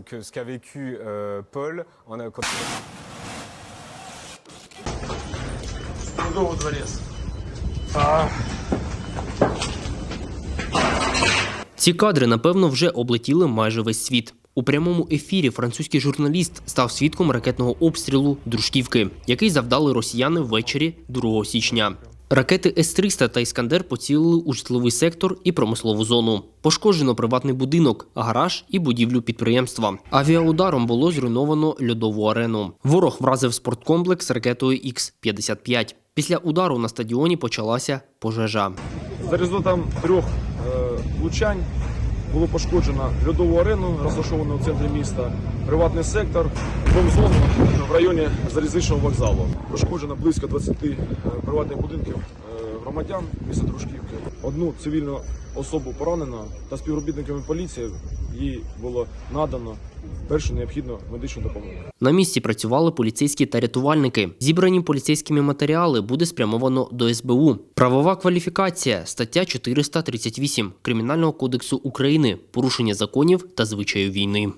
Donc, euh, ce qu'a vécu euh, Paul, on a, Трудовый дворец. Ці кадри, напевно, вже облетіли майже весь світ. У прямому ефірі французький журналіст став свідком ракетного обстрілу Дружківки, який завдали росіяни ввечері 2 січня. Ракети С-300 та Іскандер поцілили у житловий сектор і промислову зону. Пошкоджено приватний будинок, гараж і будівлю підприємства. Авіаударом було зруйновано льодову арену. Ворог вразив спорткомплекс ракетою Х-55. Після удару на стадіоні почалася пожежа. За результатом трьох е, влучань було пошкоджено льодову арену, розташовану в центрі міста, приватний сектор, промзону в районі залізничного вокзалу. Пошкоджено близько 20 е, приватних будинків громадян міста Дружківки. Одну цивільну особу поранено та співробітниками поліції їй було надано першу необхідну медичну допомогу. На місці працювали поліцейські та рятувальники. Зібрані поліцейськими матеріали буде спрямовано до СБУ. Правова кваліфікація стаття 438 Кримінального кодексу України порушення законів та звичаїв війни.